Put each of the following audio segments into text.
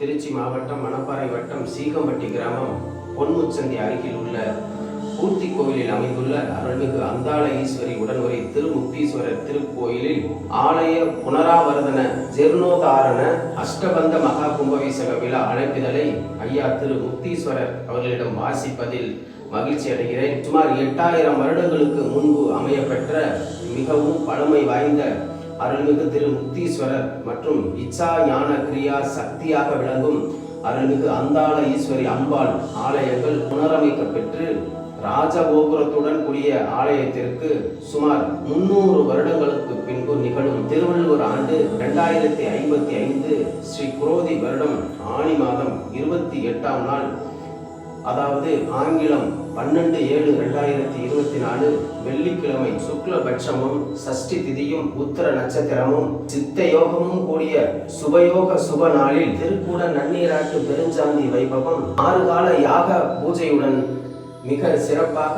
திருச்சி மாவட்டம் மணப்பாறை வட்டம் சீகம்பட்டி கிராமம் பொன்முச்சந்தி அருகில் உள்ள பூர்த்தி கோவிலில் அமைந்துள்ள அருள்மிகு அந்தாள ஈஸ்வரி உடனுரை திருமுக்தீஸ்வரர் திருக்கோயிலில் ஆலய புனராவர்தன ஜெர்ணோதாரண அஷ்டபந்த மகா கும்பவிசக விழா அழைப்பிதழை ஐயா திரு முக்தீஸ்வரர் அவர்களிடம் வாசிப்பதில் மகிழ்ச்சி அடைகிறேன். சுமார் எட்டாயிரம் வருடங்களுக்கு முன்பு அமையப்பெற்ற மிகவும் பழமை வாய்ந்த அருள்மிகு திரு முக்தீஸ்வரர் மற்றும் இச்சா ஞான கிரியா சக்தியாக விளங்கும் அருள்மிகு அந்தாள ஈஸ்வரி அம்பாள் ஆலயங்கள் புனரமைக்கப்பெற்று ராஜகோபுரத்துடன் கூடிய ஆலயத்திற்கு சுமார் முன்னூறு வருடங்களுக்கு பின்பு நிகழும் திருவள்ளுவர் ஆண்டு இரண்டாயிரத்தி ஐம்பத்தி ஐந்து ஸ்ரீ குரோதி வருடம் ஆணி மாதம் இருபத்தி எட்டாம் நாள் அதாவது ஆங்கிலம் பன்னெண்டு ஏழு ரெண்டாயிரத்தி இருபத்தி நாலு வெள்ளிக்கிழமை சுக்லபட்சமும் சஷ்டி திதியும் உத்தர நட்சத்திரமும் சித்த யோகமும் கூடிய சுபயோக சுப நாளில் திருக்கூட நன்னீராட்டு பெருஞ்சாந்தி வைபவம் ஆறு கால யாக பூஜையுடன் மிக சிறப்பாக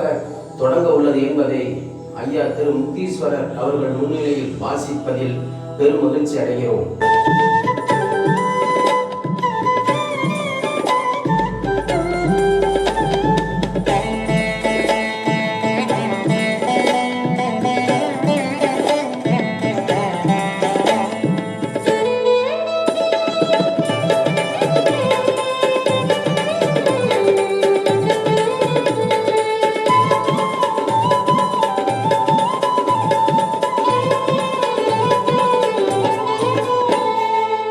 தொடங்க உள்ளது என்பதை ஐயா திரு முக்தீஸ்வரர் அவர்கள் முன்னிலையில் வாசிப்பதில் பெரும் மகிழ்ச்சி அடைகிறோம்.